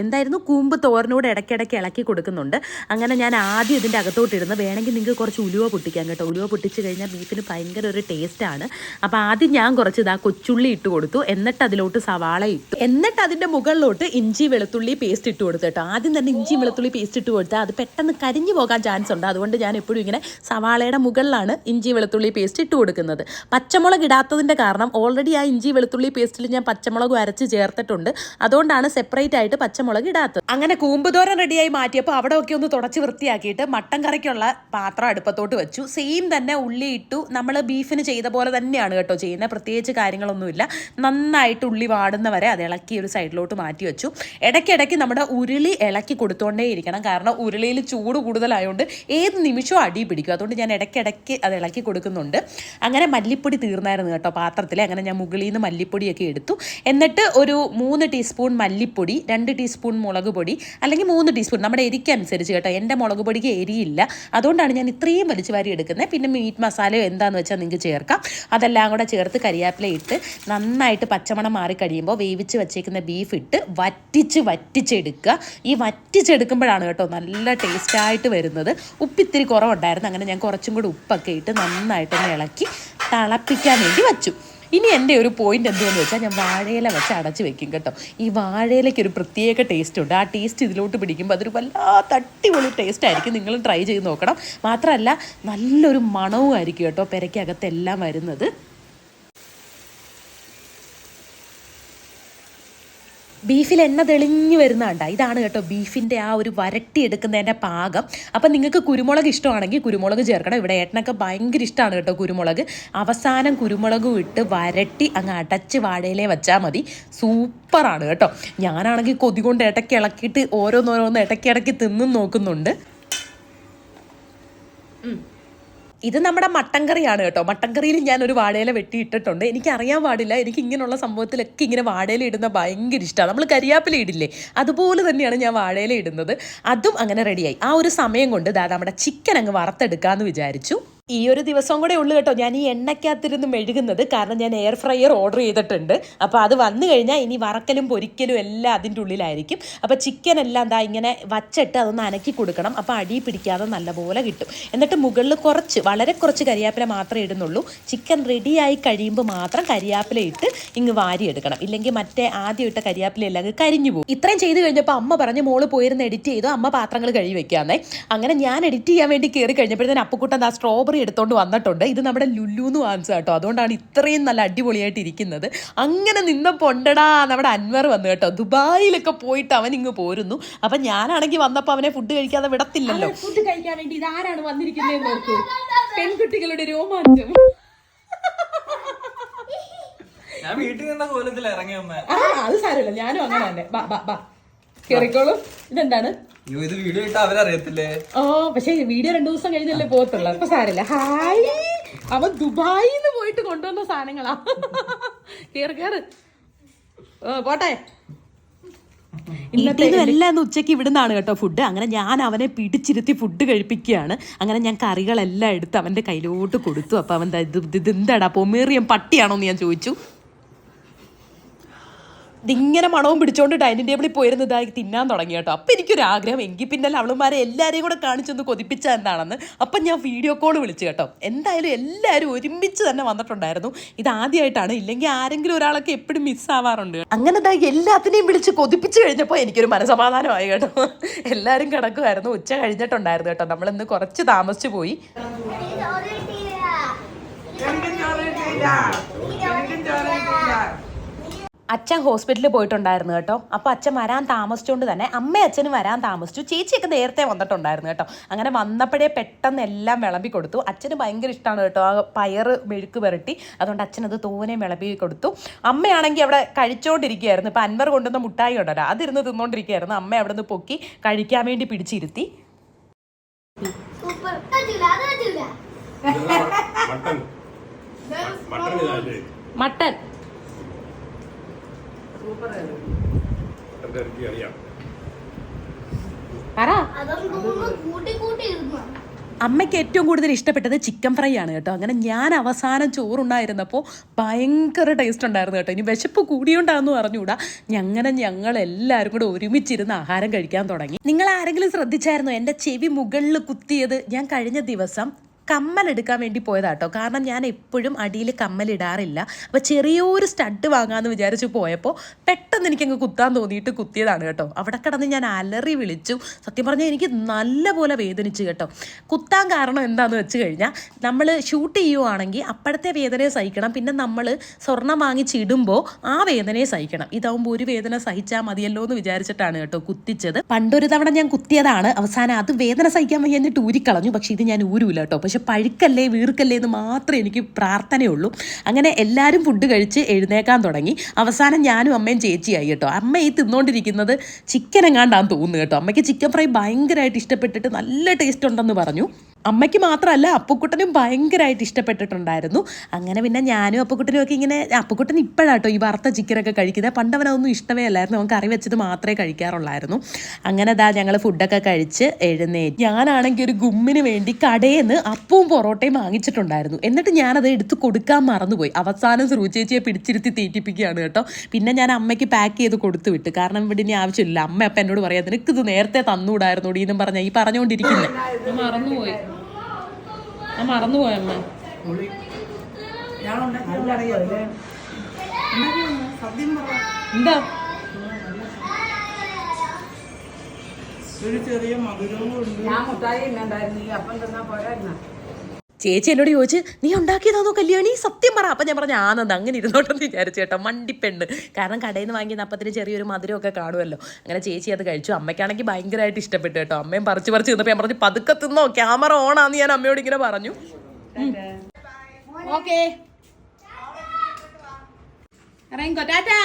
എന്തായിരുന്നു? കൂമ്പ് തോരനോട് ഇടയ്ക്കിടയ്ക്ക് ഇളക്കി കൊടുക്കുന്നുണ്ട്. അങ്ങനെ ഞാൻ ആദ്യം ഇതിന്റെ അകത്തോട്ടിരുന്ന് വേണമെങ്കിൽ നിങ്ങൾക്ക് കുറച്ച് ഉലുവ പൊട്ടിക്കാം കേട്ടോ. ഉലുവ പൊട്ടിച്ച് കഴിഞ്ഞാൽ ബീഫിന് ഭയങ്കര ഒരു ടേസ്റ്റാണ് അപ്പോൾ ആദ്യം ഞാൻ കുറച്ച് ഇതാ കൊച്ചുള്ളി ഇട്ട് കൊടുത്തു. എന്നിട്ട് അതിലോട്ട് സവാള ഇട്ടു. എന്നിട്ട് അതിന്റെ മുകളിലോട്ട് ഇഞ്ചി വെളുത്തുള്ളി പേസ്റ്റ് ഇട്ട് കൊടുത്തു കേട്ടോ. ആദ്യം തന്നെ ഇഞ്ചി വെളുത്തുള്ളി പേസ്റ്റ് ഇട്ട് കൊടുത്താൽ അത് പെട്ടെന്ന് കരിഞ്ഞു പോകാൻ ചാൻസ് ഉണ്ട്. അതുകൊണ്ട് ഞാൻ എപ്പോഴും ഇങ്ങനെ സവാളയുടെ മുകളിലാണ് ഇഞ്ചി വെളുത്തുള്ളി പേസ്റ്റ് ഇട്ട് കൊടുക്കുന്നത്. പച്ചമുളക് ഇടാത്തതിന്റെ കാരണം ഓൾറെഡി ആ ഇഞ്ചി വെളുത്തുള്ളി പേസ്റ്റിൽ ഞാൻ പച്ചമുളക് അരച്ച് ചേർത്തിട്ടുണ്ട്. അതുകൊണ്ടാണ് സെപ്പറേറ്റ് ആയിട്ട് പച്ചമുളക് ഇടാത്തത്. അങ്ങനെ കൂമ്പുതോരൻ റെഡിയായി മാറ്റിയപ്പോൾ അവിടെ ഒക്കെ ഒന്ന് തുടച്ച് വൃത്തിയാക്കിയിട്ട് മട്ടൻ കറിക്കുള്ള പാത്രം അടുപ്പത്തോട്ട് വെച്ചു. സെയിം തന്നെ ഉള്ളി ഇട്ടു. നമ്മൾ ബീഫിന് ചെയ്ത പോലെ തന്നെയാണ് കേട്ടോ ചെയ്യുന്നത്. പ്രത്യേകിച്ച് കാര്യങ്ങളൊന്നുമില്ല. നന്നായിട്ട് ഉള്ളി വാടുന്നവരെ അത് ഇളക്കി ഒരു സൈഡിലോട്ട് മാറ്റി വെച്ചു. ഇടയ്ക്കിടയ്ക്ക് നമ്മുടെ ഉരുളി ഇളക്കി കൊടുത്തോണ്ടേ ഇരിക്കണം കാരണം ഉരുളിയിൽ ചൂട് കൂടുതലായതുകൊണ്ട് ഏത് നിമിഷവും അടി പിടിക്കും. അതുകൊണ്ട് ഞാൻ ഇടയ്ക്കിടയ്ക്ക് അത് ഇളക്കി കൊടുക്കുന്നുണ്ട്. അങ്ങനെ മല്ലിപ്പൊടി തീർന്നായിരുന്നു കേട്ടോ പാത്രത്തിൽ അങ്ങനെ ഞാൻ മുകളിൽ നിന്ന് മല്ലിപ്പൊടിയൊക്കെ എടുത്തു. എന്നിട്ട് ഒരു മൂന്ന് ടീസ്പൂൺ മല്ലിപ്പൊടി രണ്ട് ടീസ്പൂൺ മുളക് പൊടി അല്ലെങ്കിൽ മൂന്ന് ടീസ്പൂൺ നമ്മുടെ എരിക്ക് അനുസരിച്ച് കേട്ടോ. എന്റെ മുളക് പൊടിക്ക് എരിയില്ല. അതുകൊണ്ടാണ് ഞാൻ ഇത്രയും വലിച്ചു വാരി എടുക്കുന്നത്. പിന്നെ മീറ്റ് മസാലയോ എന്താണെന്ന് വെച്ചാൽ നിങ്ങൾക്ക് ചേർക്കാം. അതെല്ലാം കൂടെ ചേർത്ത് കരിയാപ്പില ഇട്ട് നന്നായിട്ട് പച്ചമണം മാറി കഴിയുമ്പോൾ വേവിച്ച് വെച്ചേക്കുന്ന ബീഫ് ഇട്ട് വറ്റിച്ച് വറ്റിച്ചെടുക്കുക. ഈ വറ്റിച്ചെടുക്കുമ്പോഴാണ് കേട്ടോ നല്ല ടേസ്റ്റായിട്ട് വരുന്നത്. ഉപ്പിത്തിരി കുറവുണ്ടായിരുന്നു. അങ്ങനെ ഞാൻ കുറച്ചും കൂടി ഉപ്പൊക്കെ ഇട്ട് നന്നായിട്ടൊന്ന് ഇളക്കി തിളപ്പിക്കാൻ വേണ്ടി വച്ചു. ഇനി എന്റെ ഒരു പോയിന്റ് എന്തുവെന്ന് വെച്ചാൽ ഞാൻ വാഴയില വെച്ച് അടച്ച് വെക്കും കേട്ടോ. ഈ വാഴയിലയ്ക്ക് ഒരു പ്രത്യേക ടേസ്റ്റ് ഉണ്ട്. ആ ടേസ്റ്റ് ഇതിലോട്ട് പിടിക്കുമ്പോൾ അതൊരു വല്ലാത്ത അടിപൊളി ടേസ്റ്റ് ആയിരിക്കും. നിങ്ങൾ ട്രൈ ചെയ്ത് നോക്കണം. മാത്രമല്ല നല്ലൊരു മണവും ആയിരിക്കും കേട്ടോ പെരയ്ക്കകത്തെല്ലാം വരുന്നത്. ബീഫിൽ എണ്ണ തെളിഞ്ഞു വരുന്നതാണ്ട ഇതാണ് കേട്ടോ ബീഫിന്റെ ആ ഒരു വരട്ടി എടുക്കുന്നതിന്റെ പാകം. അപ്പം നിങ്ങൾക്ക് കുരുമുളക് ഇഷ്ടമാണെങ്കിൽ കുരുമുളക് ചേർക്കണം. ഇവിടെ ഏട്ടനൊക്കെ ഭയങ്കര ഇഷ്ടമാണ് കേട്ടോ കുരുമുളക്. അവസാനം കുരുമുളകും ഇട്ട് വരട്ടി അങ്ങ് അടച്ച് വാഴയിലേ വെച്ചാൽ മതി. സൂപ്പറാണ് കേട്ടോ. ഞാനാണെങ്കിൽ കൊതി കൊണ്ട് ഇടയ്ക്ക് ഇളക്കിയിട്ട് ഓരോന്നോരോന്ന് ഇടയ്ക്ക് ഇടയ്ക്ക് തിന്നും നോക്കുന്നുണ്ട്. ഇത് നമ്മുടെ മട്ടൻ കറിയാണ് കേട്ടോ. മട്ടൻ കറിയിൽ ഞാൻ ഒരു വാഴയില വെട്ടി ഇട്ടിട്ടുണ്ട് എനിക്ക് അറിയാൻ പാടില്ല. എനിക്ക് ഇങ്ങനെയുള്ള സംഭവത്തിലൊക്കെ ഇങ്ങനെ വാഴയില ഇടുന്ന ഭയങ്കര ഇഷ്ടമാണ് നമ്മൾ കരിയാപ്പില ഇടില്ലേ? അതുപോലെ തന്നെയാണ് ഞാൻ വാഴയില ഇടുന്നത്. അതും അങ്ങനെ റെഡിയായി ആ ഒരു സമയം കൊണ്ട് ദാ നമ്മുടെ ചിക്കൻ അങ്ങ് വറുത്തെടുക്കാമെന്ന് വിചാരിച്ചു. ഈ ഒരു ദിവസം കൂടെ ഉള്ളു കേട്ടോ. ഞാൻ ഈ എണ്ണയ്ക്കകത്തിരുന്ന് മെഴുകുന്നത്. കാരണം ഞാൻ എയർ ഫ്രയർ ഓർഡർ ചെയ്തിട്ടുണ്ട്. അപ്പോൾ അത് വന്നു കഴിഞ്ഞാൽ ഇനി വറക്കലും പൊരിക്കലും എല്ലാം അതിന്റെ ഉള്ളിലായിരിക്കും. അപ്പോൾ ചിക്കൻ എല്ലാം എന്താ ഇങ്ങനെ വച്ചിട്ട് അതൊന്ന് അനക്കി കൊടുക്കണം. അപ്പോൾ അടി പിടിക്കാതെ നല്ലപോലെ കിട്ടും. എന്നിട്ട് മുകളിൽ കുറച്ച് വളരെ കുറച്ച് കരിയാപ്പില മാത്രമേ ഇടുന്നുള്ളൂ. ചിക്കൻ റെഡിയായി കഴിയുമ്പോൾ മാത്രം കരിയാപ്പില ഇട്ട് ഇങ്ങ് വാരിയെടുക്കണം. ഇല്ലെങ്കിൽ മറ്റേ ആദ്യം ഇട്ട കരിയാപ്പില എല്ലാം കരിഞ്ഞു പോകും. ഇത്രയും ചെയ്ത് കഴിഞ്ഞപ്പോൾ അമ്മ പറഞ്ഞ് മോൾ പോയിരുന്ന് എഡിറ്റ് ചെയ്തു? അമ്മ പാത്രങ്ങൾ കഴുകി വെക്കാന്നേ. അങ്ങനെ ഞാൻ എഡിറ്റ് ചെയ്യാൻ വേണ്ടി കയറി കഴിഞ്ഞപ്പോഴത്തേന് അപ്പുക്കുട്ടൻ ആ സ്ട്രോബെറി എടുത്തോണ്ട് വന്നിട്ടുണ്ട്. ഇത് നമ്മുടെ ലുല്ലുന്ന് ആൻസർ കേട്ടോ. അതുകൊണ്ടാണ് ഇത്രയും നല്ല അടിപൊളിയായിട്ട് ഇരിക്കുന്നത്. അങ്ങനെ നിന്നപ്പോൾ ഉണ്ടടാ നമ്മുടെ അൻവർ വന്നു കേട്ടോ. ദുബായിലൊക്കെ പോയിട്ട് അവൻ ഇങ്ങ് പോരുന്നു. അപ്പം ഞാനാണെങ്കിൽ വന്നപ്പോൾ അവനെ ഫുഡ് കഴിക്കാതെ വിടത്തില്ലല്ലോ. ഫുഡ് കഴിക്കാൻ വേണ്ടി ഇതാരാണ് വന്നിരിക്കുന്നത് നോക്കൂ. പെൺകുട്ടികളുടെ രോമാഞ്ചം. ഞാൻ വീട്ടിൽ നിന്ന കോലത്തിൽ ഇറങ്ങി വന്നേ ആ അത് സാരമില്ല. ഞാനും അങ്ങനെ തന്നെ. ബാ ബാ ബാ. കേറിക്കോളൂ. ഇതെന്താണ്? ഇത് വീഡിയോ ഇട്ട അവരറിയത്തില്ലേ? ഓ പക്ഷെ വീഡിയോ രണ്ടു ദിവസം കഴിഞ്ഞല്ലേ പോകത്തുള്ളൂ. അപ്പൊ സാരില്ല ഹായ്. അവൻ ദുബായിന്ന് പോയിട്ട് കൊണ്ടുവന്ന സാധനങ്ങളാ. കേറ് കേറ്. ഓ പോട്ടെ. എല്ലാം ഇന്ന് ഉച്ചയ്ക്ക് ഇവിടുന്നാണ് കേട്ടോ ഫുഡ് അങ്ങനെ ഞാൻ അവനെ പിടിച്ചിരുത്തി ഫുഡ് കഴിപ്പിക്കുകയാണ്. അങ്ങനെ ഞാൻ കറികളെല്ലാം എടുത്ത് അവന്റെ കയ്യിലോട്ട് കൊടുത്തു. അപ്പോൾ അവൻ ദാ ഇത് ഇത് ഇത് എന്താടാ? പൊമേറിയൻ പട്ടിയാണോ എന്ന് ഞാൻ ചോദിച്ചു. ഇതിങ്ങനെ മണവും പിടിച്ചോണ്ട് ഡൈനിങ് ടേബിളിൽ പോയിരുന്ന് ഇതായി തിന്നാൻ തുടങ്ങി കേട്ടോ. അപ്പം എനിക്കൊരു ആഗ്രഹം എങ്കിൽ പിന്നെ അവളുമാരെ എല്ലാവരെയും കൂടെ കാണിച്ചൊന്ന് കൊതിപ്പിച്ച എന്താണെന്ന്. അപ്പം ഞാൻ വീഡിയോ കോൾ വിളിച്ചു കേട്ടോ. എന്തായാലും എല്ലാവരും ഒരുമിച്ച് തന്നെ വന്നിട്ടുണ്ടായിരുന്നു. ഇത് ആദ്യമായിട്ടാണ് ഇല്ലെങ്കിൽ ആരെങ്കിലും ഒരാളൊക്കെ എപ്പോഴും മിസ്സാവാറുണ്ട് അങ്ങനെ ഇതായി എല്ലാത്തിനെയും വിളിച്ച് കൊതിപ്പിച്ച് കഴിഞ്ഞപ്പോൾ എനിക്കൊരു മനസമാധാനമായി കേട്ടോ. എല്ലാവരും കിടക്കുമായിരുന്നു ഉച്ച കഴിഞ്ഞിട്ടുണ്ടായിരുന്നു കേട്ടോ. നമ്മളിന്ന് കുറച്ച് താമസിച്ചു പോയി ചോറ് കിട്ടിയില്ല എനിക്കും ചോറ് കിട്ടിയില്ല അച്ഛൻ ഹോസ്പിറ്റലിൽ പോയിട്ടുണ്ടായിരുന്നു കേട്ടോ. അപ്പോൾ അച്ഛൻ വരാൻ താമസിച്ചുകൊണ്ട് തന്നെ അമ്മ അച്ഛനും വരാൻ താമസിച്ചു. ചേച്ചിയൊക്കെ നേരത്തെ വന്നിട്ടുണ്ടായിരുന്നു കേട്ടോ. അങ്ങനെ വന്നപ്പോഴേ പെട്ടെന്ന് എല്ലാം വിളമ്പി കൊടുത്തു. അച്ഛന് ഭയങ്കര ഇഷ്ടമാണ് കേട്ടോ. ആ പയറ് മെഴുക്ക് പുരട്ടി. അതുകൊണ്ട് അച്ഛനത് തോനെ വിളമ്പി കൊടുത്തു. അമ്മയാണെങ്കിൽ അവിടെ കഴിച്ചുകൊണ്ടിരിക്കുകയായിരുന്നു ഇപ്പം അൻവർ കൊണ്ടുവന്ന മുട്ടായി ഉണ്ടല്ലോ അതിരുന്ന് തിന്നുകൊണ്ടിരിക്കുകയായിരുന്നു അമ്മ അവിടെ നിന്ന് പൊക്കി കഴിക്കാൻ വേണ്ടി പിടിച്ചിരുത്തി. സൂപ്പർ. മട്ടൻ മട്ടൻ ഇതല്ലേ മട്ടൻ എന്റെ എനിക്ക് അറിയാം പറ. അമ്മയ്ക്ക് ഏറ്റവും കൂടുതൽ ഇഷ്ടപ്പെട്ടത് ചിക്കൻ ഫ്രൈ ആണ് കേട്ടോ. അങ്ങനെ ഞാൻ അവസാനം ചോറുണ്ടായിരുന്നപ്പോൾ ഭയങ്കര ടേസ്റ്റ് ഉണ്ടായിരുന്നു കേട്ടോ. ഇനി വിശപ്പ് കൂടിയോണ്ടാന്ന് പറഞ്ഞുകൂടാ. ഞങ്ങനെ ഞങ്ങൾ എല്ലാവരും കൂടെ ഒരുമിച്ചിരുന്ന് ആഹാരം കഴിക്കാൻ തുടങ്ങി. നിങ്ങൾ ആരെങ്കിലും ശ്രദ്ധിച്ചായിരുന്നോ? എന്റെ ചെവി മുകളിൽ കുത്തിയത് ഞാൻ കഴിഞ്ഞ ദിവസം കമ്മൽ എടുക്കാൻ വേണ്ടി പോയതാട്ടോ. കാരണം ഞാൻ എപ്പോഴും അടിയിൽ കമ്മൽ ഇടാറില്ല അപ്പോൾ ചെറിയൊരു സ്റ്റഡ് വാങ്ങാമെന്ന് വിചാരിച്ച് പോയപ്പോൾ പെട്ടെന്ന് എനിക്കങ്ങ് കുത്താൻ തോന്നിയിട്ട് കുത്തിയതാണ് കേട്ടോ. അവിടെ കിടന്ന് ഞാൻ അലറി വിളിച്ചു. സത്യം പറഞ്ഞാൽ എനിക്ക് നല്ലപോലെ വേദനിച്ചു കേട്ടോ. കുത്താൻ കാരണം എന്താണെന്ന് വെച്ച് കഴിഞ്ഞാൽ നമ്മൾ ഷൂട്ട് ചെയ്യുവാണെങ്കിൽ അപ്പോഴത്തെ വേദനയെ സഹിക്കണം. പിന്നെ നമ്മൾ സ്വർണം വാങ്ങിച്ചിടുമ്പോൾ ആ വേദനയെ സഹിക്കണം. ഇതാവുമ്പോൾ ഒരു വേദന സഹിച്ചാൽ മതിയല്ലോ എന്ന് വിചാരിച്ചിട്ടാണ് കേട്ടോ കുത്തിച്ചത്. പണ്ടൊരു തവണ ഞാൻ കുത്തിയതാണ്. അവസാനം അത് വേദന സഹിക്കാൻ വയ്യ എന്നിട്ട് ഊരിക്കളഞ്ഞു. പക്ഷേ ഇത് ഞാൻ ഊരൂല കേട്ടോ. പക്ഷെ പഴുക്കല്ലേ വീർക്കല്ലേ എന്ന് മാത്രമേ എനിക്ക് പ്രാർത്ഥനയുള്ളൂ. അങ്ങനെ എല്ലാവരും ഫുഡ് കഴിച്ച് എഴുന്നേക്കാൻ തുടങ്ങി. അവസാനം ഞാനും അമ്മയും ചേച്ചിയായി കേട്ടോ. അമ്മ ഈ തിന്നുകൊണ്ടിരിക്കുന്നത് ചിക്കൻ എങ്ങാണ്ടാന്ന് തോന്നുന്നു കേട്ടോ. അമ്മയ്ക്ക് ചിക്കൻ ഫ്രൈ ഭയങ്കരമായിട്ട് ഇഷ്ടപ്പെട്ടിട്ട് നല്ല ടേസ്റ്റ് ഉണ്ടെന്ന് പറഞ്ഞു. അമ്മയ്ക്ക് മാത്രമല്ല അപ്പുക്കുട്ടനും ഭയങ്കരമായിട്ട് ഇഷ്ടപ്പെട്ടിട്ടുണ്ടായിരുന്നു. അങ്ങനെ പിന്നെ ഞാനും അപ്പുക്കുട്ടനും ഒക്കെ ഇങ്ങനെ അപ്പുക്കുട്ടൻ ഇപ്പോഴാട്ടോ ഈ വറുത്ത ചിക്കനൊക്കെ കഴിക്കുന്നത്. പണ്ട് അവനതൊന്നും ഇഷ്ടമേ അല്ലായിരുന്നു. അവൻ കറി വെച്ചത് മാത്രമേ കഴിക്കാറുള്ളായിരുന്നു. അങ്ങനെ ദാ ഞങ്ങൾ ഫുഡൊക്കെ കഴിച്ച് എഴുന്നേറ്റ്. ഞാനാണെങ്കിൽ ഒരു ഗുമ്മിന് വേണ്ടി കടയിൽ നിന്ന് അപ്പവും പൊറോട്ടയും വാങ്ങിച്ചിട്ടുണ്ടായിരുന്നു. എന്നിട്ട് ഞാനത് എടുത്ത് കൊടുക്കാൻ മറന്നുപോയി. അവസാനം ശ്രു ചേച്ചിയെ പിടിച്ചിരുത്തി തീറ്റിപ്പിക്കുകയാണ് കേട്ടോ. പിന്നെ ഞാൻ അമ്മയ്ക്ക് പാക്ക് ചെയ്ത് കൊടുത്തു വിട്ടു. കാരണം ഇവിടെ ഇനി ആവശ്യമില്ല. അമ്മ അപ്പം എന്നോട് പറയാം നിനക്ക് ഇത് നേരത്തെ തന്നുകൂടായിരുന്നു എന്നും പറഞ്ഞ ഈ പറഞ്ഞുകൊണ്ടിരിക്കുന്നത് മറന്നുപോയി. ഞാൻ മറന്നു അമ്മ. പറ. എന്താ? ഒരു ചെറിയ മധുരവും ഞാൻ മുട്ടായി ഉണ്ടായിരുന്നു ഈ അപ്പം തന്നാ പോരായിരുന്നു? ചേച്ചി എന്നോട് ചോദിച്ച് നീ ഉണ്ടാക്കിയതാണോ കല്യാണി? സത്യം പറ. അപ്പം ഞാൻ പറഞ്ഞു ആണെന്ന് അങ്ങനെ ഇരുന്നോട്ടെന്ന് വിചാരിച്ചു കേട്ടോ. മണ്ടിപ്പെണ്ണ്. കാരണം കടയിൽ നിന്ന് വാങ്ങിയ അപ്പത്തിന് ചെറിയൊരു മധുരമൊക്കെ കാണുമല്ലോ. അങ്ങനെ ചേച്ചി അത് കഴിച്ചു. അമ്മയ്ക്കാണെങ്കിൽ ഭയങ്കരമായിട്ട് ഇഷ്ടപ്പെട്ടു കേട്ടോ. അമ്മയും പറിച്ച് പറിച്ച് തിന്നപ്പോൾ ഞാൻ പറഞ്ഞു പതുക്കെ തിന്നോ ക്യാമറ ഓണാന്ന് ഞാൻ അമ്മയോട് ഇങ്ങനെ പറഞ്ഞു. ഓക്കെ. ഇറങ്ങിക്കോ ടാറ്റാ.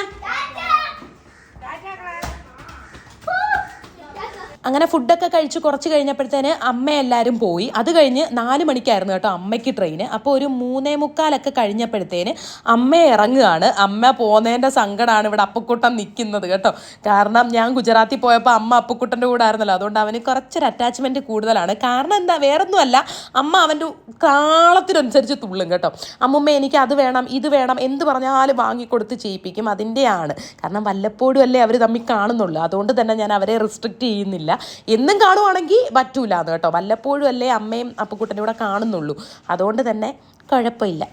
അങ്ങനെ ഫുഡൊക്കെ കഴിച്ച് കുറച്ച് കഴിഞ്ഞപ്പോഴത്തേന് അമ്മ എല്ലാവരും പോയി. അത് കഴിഞ്ഞ് നാല് മണിക്കായിരുന്നു കേട്ടോ അമ്മയ്ക്ക് ട്രെയിൻ അപ്പോൾ ഒരു മൂന്നേ മുക്കാലൊക്കെ കഴിഞ്ഞപ്പോഴത്തേന് അമ്മ ഇറങ്ങുകയാണ്. അമ്മ പോകുന്നതിന്റെ സങ്കടമാണ് ഇവിടെ അപ്പക്കുട്ടൻ നിൽക്കുന്നത് കേട്ടോ. കാരണം ഞാൻ ഗുജറാത്തിൽ പോയപ്പോൾ അമ്മ അപ്പക്കുട്ടന്റെ കൂടെ ആയിരുന്നല്ലോ. അതുകൊണ്ട് അവന് കുറച്ചൊരു അറ്റാച്ച്മെന്റ് കൂടുതലാണ്. കാരണം എന്താ വേറെ ഒന്നുമല്ല അമ്മ അവന്റെ കാളത്തിനനുസരിച്ച് തുള്ളും കേട്ടോ. അമ്മുമ്മ എനിക്ക് അത് വേണം ഇത് വേണം എന്ത് പറഞ്ഞാലും വാങ്ങിക്കൊടുത്ത് ചെയ്യിപ്പിക്കും. അതിന്റെയാണ്. കാരണം വല്ലപ്പോഴും അല്ലേ അവർ തമ്മിൽ കാണുന്നുള്ളൂ. അതുകൊണ്ട് തന്നെ ഞാൻ അവരെ റിസ്ട്രിക്റ്റ് ചെയ്യുന്നില്ല. എന്നും കാണുവാണെങ്കിൽ പറ്റൂല എന്ന് കേട്ടോ. വല്ലപ്പോഴും അല്ലേ അമ്മയും അപ്പുക്കുട്ടനും കൂടെ കാണുന്നുള്ളൂ. അതുകൊണ്ട് തന്നെ കുഴപ്പമില്ല.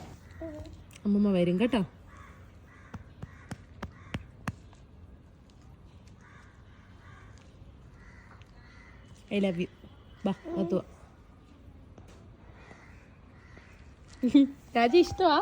അമ്മമ്മ വരും കേട്ടോ. ഐ ലവ് യു ബാ എത്തുക രാജി ഇഷ്ടമാ